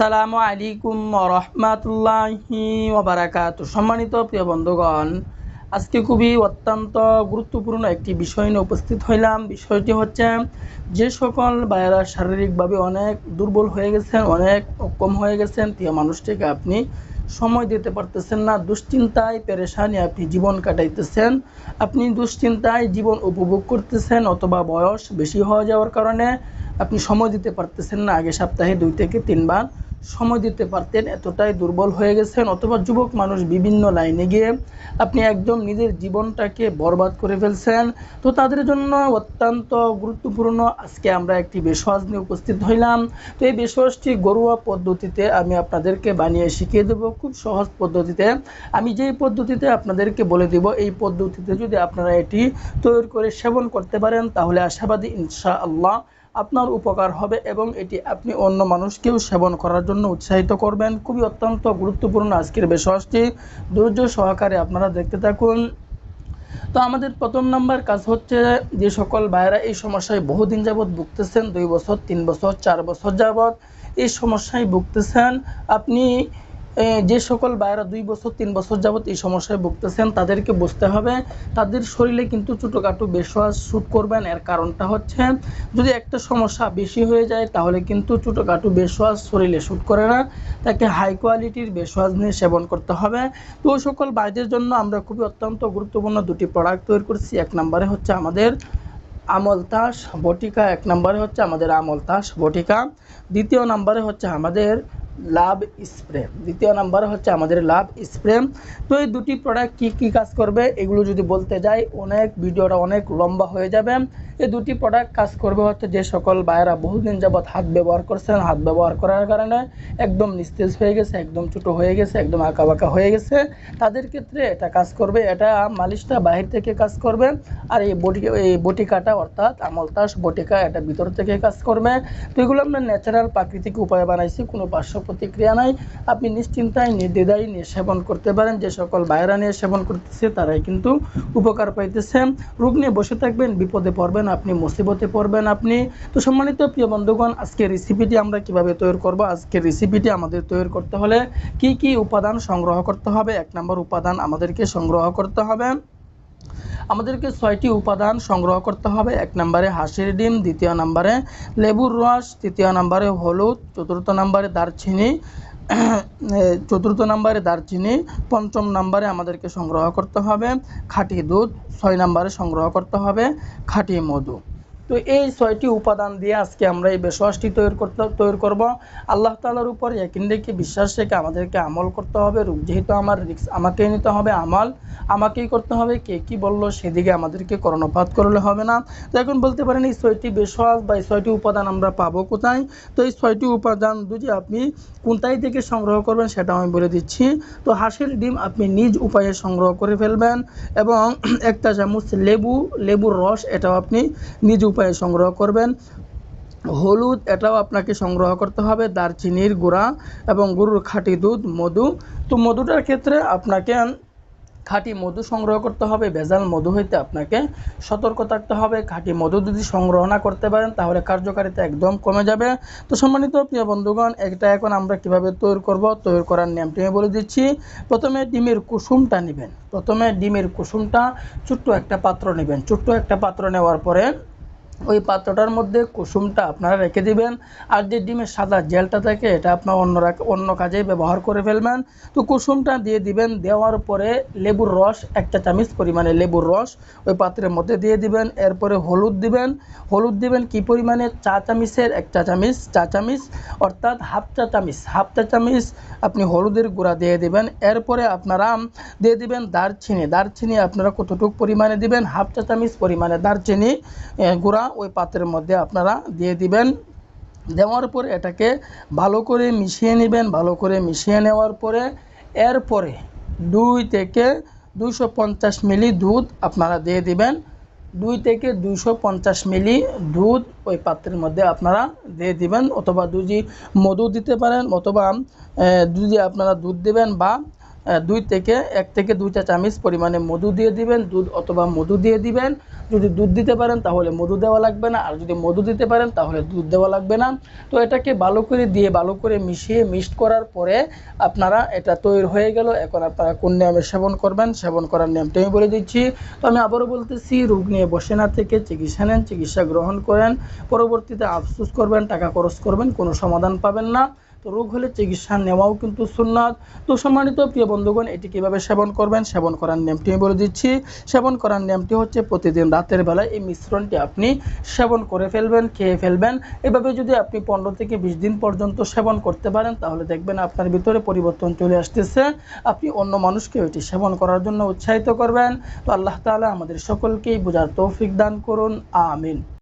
আসসালামু আলাইকুম রহমাতুল্লাহি ওবারাকাত। সম্মানিত প্রিয় বন্ধুগণ, আজকে খুবই অত্যন্ত গুরুত্বপূর্ণ একটি বিষয় নিয়ে উপস্থিত হইলাম। বিষয়টি হচ্ছে, যে সকল ভাইয়েরা শারীরিকভাবে অনেক দুর্বল হয়ে গেছেন, অনেক অক্ষম হয়ে গেছেন, প্রিয় মানুষটিকে আপনি সময় দিতে পারতেছেন না, দুশ্চিন্তায় পেরেশানি আপনি জীবন কাটাইতেছেন, আপনি দুশ্চিন্তায় জীবন উপভোগ করতেছেন অথবা বয়স বেশি হয়ে যাওয়ার কারণে আপনি সময় দিতে পারতেছেন না। আগে সপ্তাহে দুই থেকে তিনবার সময় দিতে পারতেন, এতটাই দুর্বল হয়ে গেছেন। অথবা যুবক মানুষ বিভিন্ন লাইনে গিয়ে আপনি একদম নিজের জীবনটাকে বরবাদ করে ফেলছেন। তো তাদের জন্য অত্যন্ত গুরুত্বপূর্ণ আজকে আমরা একটি বেশওয়াজ নিয়ে উপস্থিত হইলাম। তো এই বেশওয়াজটি ঘরোয়া পদ্ধতিতে আমি আপনাদেরকে বানিয়ে শিখিয়ে দেব খুব সহজ পদ্ধতিতে। আমি যেই পদ্ধতিতে আপনাদেরকে বলে দিব, এই পদ্ধতিতে যদি আপনারা এটি তৈরি করে সেবন করতে পারেন, তাহলে আশাবাদী ইনশাআল্লাহ আপনার উপকার হবে এবং এটি আপনি অন্য মানুষকেও সেবন করার জন্য উৎসাহিত করবেন। খুবই অত্যন্ত গুরুত্বপূর্ণ আজকের বিষয়টি। ধৈর্য সহকারে আপনারা দেখতে থাকুন। তো আমাদের প্রথম নাম্বার কাজ হচ্ছে যে সকল ভাইয়েরা এই সমস্যায় বহুদিন যাবৎ ভুগতেছেন, দুই বছর, তিন বছর, চার বছর যাবৎ এই সমস্যায় ভুগতেছেন। আপনি যে সকল ভাইয়েরা দুই বছর, তিন বছর যাবত এই সমস্যায় ভুগতেছেন, তাদেরকে বুঝতে হবে। তাদের শরীরে কিন্তু ছোটোখাটো বেশওয়াজ শ্যুট করবেন। এর কারণটা হচ্ছে, যদি একটা সমস্যা বেশি হয়ে যায়, তাহলে কিন্তু ছোটোখাটো বেশওয়াজ শরীরে শ্যুট করে না। তাকে হাই কোয়ালিটির বেশওয়াজ নিয়ে সেবন করতে হবে। তো সকল বাইদের জন্য আমরা খুবই অত্যন্ত গুরুত্বপূর্ণ দুটি প্রোডাক্ট তৈরি করছি। এক নম্বরে হচ্ছে আমাদের আমল তাস বটিকা, এক নম্বরে হচ্ছে আমাদের আমল তাস বটিকা। দ্বিতীয় নম্বরে হচ্ছে আমাদের লাভ স্প্রে। দ্বিতীয় নাম্বার হচ্ছে আমাদের লাভ স্প্রে। তো এই দুটি প্রোডাক্ট কী কী কাজ করবে এগুলো যদি বলতে যাই, অনেক ভিডিওটা অনেক লম্বা হয়ে যাবে। এই দুটি প্রোডাক্ট কাজ করবে হচ্ছে যে সকল বায়েরা বহুদিন যাবৎ হাত ব্যবহার করছেন, হাত ব্যবহার করার কারণে একদম নিস্তেজ হয়ে গেছে, একদম ছোটো হয়ে গেছে, একদম আঁকা বাঁকা হয়ে গেছে। তাদের ক্ষেত্রে এটা কাজ করবে, এটা মালিশটা বাহির থেকে কাজ করবে, আর এই বটি, এই বটিকাটা অর্থাৎ আমলতাস বটিকা এটা ভিতর থেকে কাজ করবে। তো এগুলো আমরা ন্যাচারাল প্রাকৃতিক উপায়ে বানাইছি, কোনো পার্শ্ব প্রতিক্রিয়া নাই। আপনি নিশ্চিন্তায় নির্দ্বিধায় নিয়ে সেবন করতে পারেন। যে সকল বাইরা নিয়ে সেবন করতেছে, তারাই কিন্তু উপকার পাইতেছে রোগ নিয়ে বসে থাকবেন, বিপদে পড়বেন আপনি, মুসিবতে পড়বেন আপনি। তো সম্মানিত প্রিয় বন্ধুগণ আজকে রেসিপিটি আমরা কীভাবে তৈরি করব? আজকে রেসিপিটি আমাদের তৈরি করতে হলে কি কি উপাদান সংগ্রহ করতে হবে? এক নম্বর উপাদান আমাদেরকে সংগ্রহ করতে হবে। আমাদেরকে ছয়টি উপাদান সংগ্রহ করতে হবে। এক নম্বরে হাসির ডিম, দ্বিতীয় নম্বরে লেবুর রস, তৃতীয় নম্বরে হলুদ, চতুর্থ নম্বরে দারচিনি চতুর্থ নম্বরে দারচিনি, পঞ্চম নম্বরে আমাদেরকে সংগ্রহ করতে হবে খাঁটি দুধ, ছয় নম্বরে সংগ্রহ করতে হবে খাঁটি মধু। তো এই ছয়টি উপাদান দিয়ে আজকে আমরা এই বেশওয়াসটি তৈরি করতে, তৈরি করব। আল্লাহ তাআলার উপর একিন রেখে বিশ্বাস রেখে আমাদেরকে আমল করতে হবে। রূপ যেহেতু আমার রিক্স আমাকেই নিতে হবে আমল, আমাকেই করতে হবে। কে কি বলল সেদিকে আমাদেরকে কর্ণপাত করলে হবে না। তো এখন বলতে পারেন এই ছয়টি বেশওয়াস বা এই ছয়টি উপাদান আমরা পাবো কোথায়? তো এই ছয়টি উপাদান যদি আপনি কোনটাই থেকে সংগ্রহ করবেন সেটা আমি বলে দিচ্ছি। তো হাঁসের ডিম আপনি নিজ উপায়ে সংগ্রহ করে ফেলবেন এবং একটা চামচ লেবু, লেবুর রস এটাও আপনি নিজ উপায়ে সংগ্রহ করবেন। হলুদ, এটাও আপনাকে সংগ্রহ করতে হবে। দারচিনির গুঁড়া এবং গরুর খাঁটি দুধ, মধু। তো মধুটার ক্ষেত্রে আপনাকে খাঁটি মধু সংগ্রহ করতে হবে। ভেজাল মধু হইতে আপনাকে সতর্ক থাকতে হবে। খাঁটি মধু যদি সংগ্রহ না করতে পারেন, তাহলে কার্যকারিতা একদম কমে যাবে। তো সম্মানিত প্রিয় বন্ধুগণ, এটা এখন আমরা কীভাবে তৈরি করব, তৈরি করার নিয়মটি আমি বলে দিচ্ছি। প্রথমে ডিমের কুসুমটা নেবেন। প্রথমে ডিমের কুসুমটা ছোট্ট একটা পাত্র নেবেন। ছোট্ট একটা পাত্র নেওয়ার পরে ওই পাত্রটার মধ্যে কুসুমটা আপনারা রেখে দিবেন। আর যে ডিমের সাদা জেলটা থাকে, এটা আপনার অন্য অন্য কাজে ব্যবহার করে ফেলবেন। তো কুসুমটা দিয়ে দিবেন, দেওয়ার পরে লেবুর রস একটা চামচ পরিমাণে লেবুর রস ওই পাত্রের মধ্যে দিয়ে দিবেন। এরপরে হলুদ দিবেন। হলুদ দিবেন কি পরিমাণে? চা চামিচের এক চা চামিচ চা চামিচ, অর্থাৎ হাফ চা চামিচ। হাফ চা চামিচ আপনি হলুদের গুঁড়া দিয়ে দিবেন। এরপরে আপনারা দিয়ে দিবেন দারচিনি। দারচিনি আপনারা কতটুকু পরিমাণে দিবেন? হাফ চা চামিচ পরিমাণে দারচিনি গুঁড়া। ওই পাত্রের মধ্যে আপনারা দিয়ে দিবেন। দেওয়ার পরে এটাকে ভালো করে মিশিয়ে নেবেন, ভালো করে মিশিয়ে নেওয়ার পরে এরপরে দুই থেকে দুশো মিলি দুধ আপনারা দিয়ে দিবেন। দুই থেকে দুশো মিলি দুধ ওই পাত্রের মধ্যে আপনারা দিয়ে দিবেন। অথবা দুজি মধু দিতে পারেন, অথবা যদি আপনারা দুধ দেবেন বা দুই থেকে, এক থেকে দুই চা চামচ পরিমাণে মধু দিয়ে দিবেন, দুধ অথবা মধু দিয়ে দিবেন। যদি দুধ দিতে পারেন, তাহলে মধু দেওয়া লাগবে না। আর যদি মধু দিতে পারেন, তাহলে দুধ দেওয়া লাগবে না। তো এটাকে ভালো করে দিয়ে, ভালো করে মিশিয়ে মিক্সড করার পরে আপনারা এটা তৈরি হয়ে গেল। এখন আপনারা কোন নিয়মে সেবন করবেন, সেবন করার নিয়মটা আমি বলে দিচ্ছি। তো আমি আবারও বলতেছি, রোগ নিয়ে বসে না থেকে চিকিৎসা নেন, চিকিৎসা গ্রহণ করেন। পরবর্তীতে আফসোস করবেন, টাকা খরচ করবেন, কোনো সমাধান পাবেন না। রোগ হলে চিকিৎসা নেওয়াও কিন্তু সুন্নাত। তো সম্মানিত প্রিয় বন্ধুগণ, এটি কীভাবে সেবন করবেন? সেবন করার নিয়মটি আমি বলে দিচ্ছি। সেবন করার নিয়মটি হচ্ছে প্রতিদিন রাতের বেলায় এই মিশ্রণটি আপনি সেবন করে ফেলবেন, খেয়ে ফেলবেন। এভাবে যদি আপনি পনেরো থেকে বিশ দিন পর্যন্ত সেবন করতে পারেন, তাহলে দেখবেন আপনার ভিতরে পরিবর্তন চলে আসতেছে। আপনি অন্য মানুষকে এটি সেবন করার জন্য উৎসাহিত করবেন। তো আল্লাহ তাআলা আমাদের সকলকেই বোঝার তৌফিক দান করুন। আমিন।